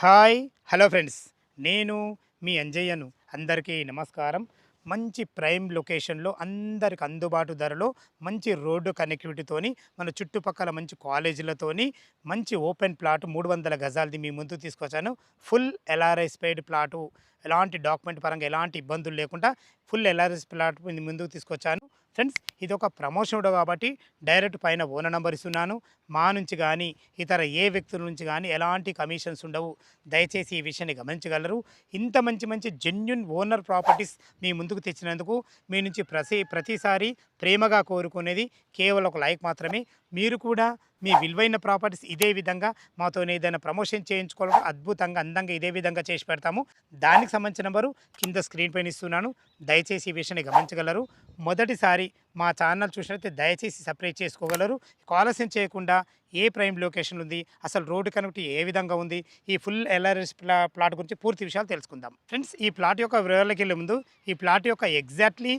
Hi hello friends. నేను మీ అంజయ్యను. అందరికీ నమస్కారం. మంచి ప్రైమ్ లొకేషన్లో అందరికి అందుబాటు ధరలో మంచి రోడ్డు కనెక్టివిటీతోని మన చుట్టుపక్కల మంచి కాలేజీలతోని మంచి ఓపెన్ ప్లాట్ మూడు వందల గజాలది మీ ముందు తీసుకొచ్చాను. Full LRS paid plot. ఎలాంటి డాక్యుమెంట్ పరంగా ఎలాంటి ఇబ్బందులు లేకుండా ఫుల్ ఎల్ఆర్ఎస్ ప్లాట్ మీ ముందుకు తీసుకొచ్చాను. ఫ్రెండ్స్ ఇది ఒక ప్రమోషన్ కాబట్టి డైరెక్ట్ పైన ఓనర్ నెంబర్ ఇస్తున్నాను. మా నుంచి కానీ ఇతర ఏ వ్యక్తుల నుంచి కానీ ఎలాంటి కమిషన్స్ ఉండవు. దయచేసి ఈ విషయాన్ని గమనించగలరు. ఇంత మంచి మంచి జెన్యున్ ఓనర్ ప్రాపర్టీస్ మీ ముందుకు తెచ్చినందుకు మీ నుంచి ప్రతి ప్రతిసారి ప్రేమగా కోరుకునేది కేవలం ఒక లైక్ మాత్రమే. మీరు కూడా మీ విలువైన ప్రాపర్టీస్ ఇదే విధంగా మాతో ఏదైనా ప్రమోషన్ చేయించుకోవడం అద్భుతంగా అందంగా ఇదే విధంగా చేసి పెడతాము. దానికి సంబంధించిన నెంబరు కింద స్క్రీన్ పైన ఇస్తున్నాను. దయచేసి ఈ విషయాన్ని గమనించగలరు. మొదటిసారి మా ఛానల్ చూసినట్లయితే దయచేసి సపరేట్ చేసుకోగలరు. ఆలస్యం చేయకుండా ఏ ప్రైమ్ లొకేషన్ ఉంది అసలు రోడ్డు కనెక్ట్ ఏ విధంగా ఉంది ఈ ఫుల్ ఎల్ఆర్ఎస్ ప్లా ప్లాట్ గురించి పూర్తి విషయాలు తెలుసుకుందాం. ఫ్రెండ్స్ ఈ ప్లాట్ యొక్క వివరాలకి వెళ్ళే ముందు ఈ ప్లాట్ యొక్క ఎగ్జాక్ట్లీ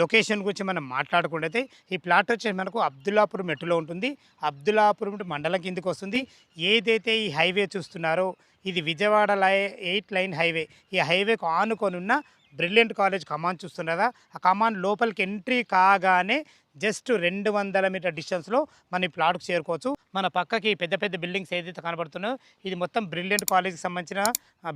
లొకేషన్ గురించి మనం మాట్లాడుకుంటే ఈ ప్లాట్ వచ్చేసి మనకు అబ్దుల్లాపూర్ మెట్టులో ఉంటుంది. అబ్దుల్లాపూర్ మండలం కిందకు వస్తుంది. ఏదైతే ఈ హైవే చూస్తున్నారో ఇది విజయవాడ లై ఎయిట్ లైన్ హైవే. ఈ హైవేకు ఆనుకొని ఉన్న బ్రిలియంట్ కాలేజ్ కమాన్ చూస్తున్నారా ఆ కమాన్ లోపలికి ఎంట్రీ కాగానే జస్ట్ రెండు వందల మీటర్ డిస్టెన్స్లో మన ఈ ప్లాట్కు చేరుకోవచ్చు. మన పక్కకి పెద్ద పెద్ద బిల్డింగ్స్ ఏదైతే కనబడుతున్నాయో ఇది మొత్తం బ్రిలియంట్ కాలేజ్కి సంబంధించిన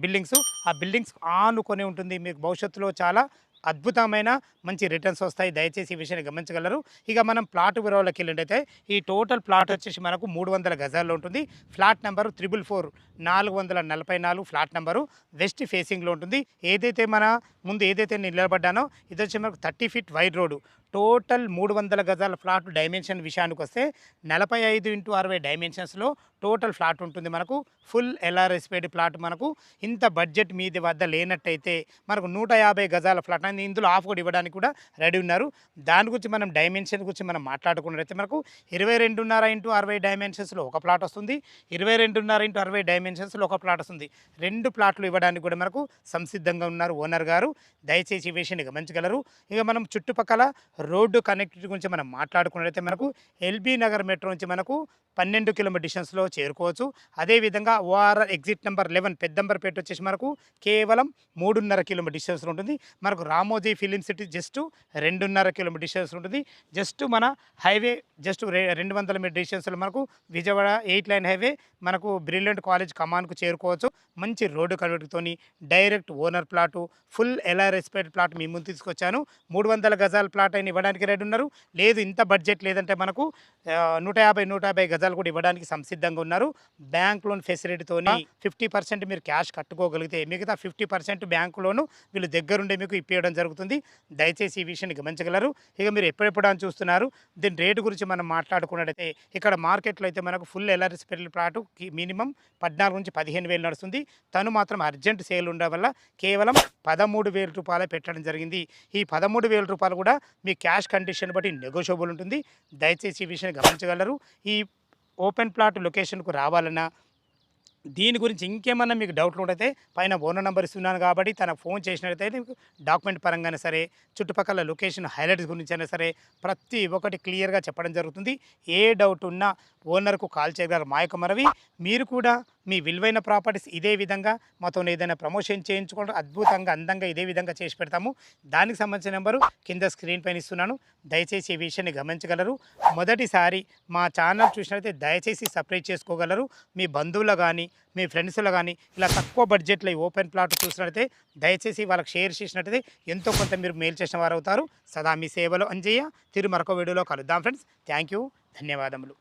బిల్డింగ్స్. ఆ బిల్డింగ్స్ ఆనుకొని ఉంటుంది. మీకు భవిష్యత్తులో చాలా అద్భుతమైన మంచి రిటర్న్స్ వస్తాయి. దయచేసి ఈ విషయాన్ని గమనించగలరు. ఇక మనం ప్లాట్ వివరాలకు వెళ్ళినట్టయితే ఈ టోటల్ ప్లాట్ వచ్చేసి మనకు మూడు వందల గజాల్లో ఉంటుంది. ఫ్లాట్ నెంబరు త్రిబుల్ ఫోర్ నాలుగు వందల నలభై నాలుగు ఫ్లాట్ నెంబరు వెస్ట్ ఫేసింగ్లో ఉంటుంది. ఏదైతే మన ముందు ఏదైతే నేను నిలబడ్డానో ఇది వచ్చి మనకు thirty feet wide road total మూడు వందల గజాల ఫ్లాట్ డైమెన్షన్ విషయానికి వస్తే నలభై ఐదు ఇంటూ అరవై డైమెన్షన్స్లో టోటల్ ఫ్లాట్ ఉంటుంది మనకు. ఫుల్ ఎల్ఆర్ఎస్పేడ్ ఫ్లాట్ ప్లాట్ మనకు. ఇంత బడ్జెట్ మీది వద్ద లేనట్టయితే మనకు నూట యాభై గజాల ఫ్లాట్ అనేది ఇందులో ఆఫ్ కూడా ఇవ్వడానికి కూడా రెడీ ఉన్నారు. దాని గురించి మనం డైమెన్షన్ గురించి మనం మాట్లాడుకున్నట్లయితే మనకు ఇరవై రెండున్నర ఇంటూ అరవై డైమెన్షన్స్లో ఒక ప్లాట్ వస్తుంది. ఇరవై రెండున్నర ఇంటూ అరవై డైమెన్షన్స్లో ఒక ప్లాట్ వస్తుంది. రెండు ప్లాట్లు ఇవ్వడానికి కూడా మనకు సంసిద్ధంగా ఉన్నారు ఓనర్ గారు. దయచేసి ఈ విషయాన్ని గమనించగలరు. ఇక మనం చుట్టుపక్కల రోడ్డు కనెక్టివిటీ గురించి మనం మాట్లాడుకున్నట్లయితే మనకు ఎల్బీ నగర్ మెట్రో నుంచి మనకు పన్నెండు కిలోమీటర్ డిస్టెన్స్లో చేరుకోవచ్చు. అదేవిధంగా ORR exit number eleven Peddamberpet వచ్చేసి మనకు కేవలం మూడున్నర కిలోమీటర్ డిస్టెన్స్లో ఉంటుంది. మనకు రామోజీ ఫిలిం సిటీ జస్ట్ రెండున్నర కిలోమీటర్ డిస్టెన్స్లో ఉంటుంది. జస్ట్ మన హైవే జస్ట్ రెండు వందల మీటర్ డిస్టెన్స్లో మనకు విజయవాడ ఎయిట్ లైన్ హైవే మనకు బ్రిలియంట్ కాలేజ్ కమాన్కు చేరుకోవచ్చు. మంచి రోడ్డు కన్వర్ట్తోని డైరెక్ట్ ఓనర్ ప్లాటు ఫుల్ ఎల్ఆర్ఎస్పేట్ ప్లాట్ మీ ముందు తీసుకొచ్చాను. మూడు వందల గజాల ప్లాట్ అయిన ఇవ్వడానికి రెడీ ఉన్నారు. లేదు ఇంత బడ్జెట్ లేదంటే మనకు నూట యాభై నూట యాభై గజాలు కూడా ఇవ్వడానికి సంసిద్ధంగా ఉన్నారు. బ్యాంక్ లోన్ ఫెసిలిటీతోని ఫిఫ్టీ పర్సెంట్ మీరు క్యాష్ కట్టుకోగలిగితే మిగతా ఫిఫ్టీ పర్సెంట్ బ్యాంకు లోను వీళ్ళు దగ్గరుండే మీకు ఇప్పించడం జరుగుతుంది. దయచేసి ఈ విషయాన్ని గమనించగలరు. ఇక మీరు ఎప్పుడెప్పుడు అని చూస్తున్నారు దీని రేటు గురించి మనం మాట్లాడుకున్నట్టయితే ఇక్కడ మార్కెట్లో అయితే మనకు ఫుల్ ఎల్ఆర్ఎస్ పెళ్ళి ప్లాటు మినిమం పద్నాలుగు నుంచి పదిహేను వేలు నడుస్తుంది. తను మాత్రం అర్జెంట్ సేల్ ఉండడం వల్ల కేవలం పదమూడు వేల రూపాయలే పెట్టడం జరిగింది. ఈ పదమూడు వేల రూపాయలు కూడా మీ క్యాష్ కండిషన్ బట్టి నెగోషియబుల్ ఉంటుంది. దయచేసి ఈ విషయాన్ని గమనించగలరు. ఈ ఓపెన్ ప్లాట్ లొకేషన్కు రావాలన్నా దీని గురించి ఇంకేమన్నా మీకు డౌట్లు ఉంటే పైన ఓనర్ నెంబర్ ఇస్తున్నాను కాబట్టి తన ఫోన్ చేసినట్లయితే మీకు డాక్యుమెంట్ పరంగానే సరే చుట్టుపక్కల లొకేషన్ హైలైట్స్ గురించి అయినా సరే ప్రతి ఒక్కటి క్లియర్గా చెప్పడం జరుగుతుంది. ఏ డౌట్ ఉన్నా ఓనర్కు కాల్ చేయగలరు. మా యొక్క మరవి మీరు కూడా మీ విలువైన ప్రాపర్టీస్ ఇదే విధంగా మాతో ఏదైనా ప్రమోషన్ చేయించుకోవడం అద్భుతంగా అందంగా ఇదే విధంగా చేసి పెడతాము. దానికి సంబంధించిన నెంబరు కింద స్క్రీన్ పైన ఇస్తున్నాను. దయచేసి ఈ విషయాన్ని గమనించగలరు. మొదటిసారి మా ఛానల్ చూసినట్లయితే దయచేసి సపరేట్ చేసుకోగలరు. మీ బంధువులు కానీ మీ ఫ్రెండ్స్లో కానీ ఇలా తక్కువ బడ్జెట్లో ఓపెన్ ప్లాట్ చూసినట్లయితే దయచేసి వాళ్ళకి షేర్ చేసినట్లయితే ఎంతో కొంత మీరు మేలు చేసిన వారు అవుతారు సదా మీ సేవలో అంజయ్య. తిరు మరొక వీడియోలో కలుద్దాం ఫ్రెండ్స్. Thank you. ధన్యవాదములు.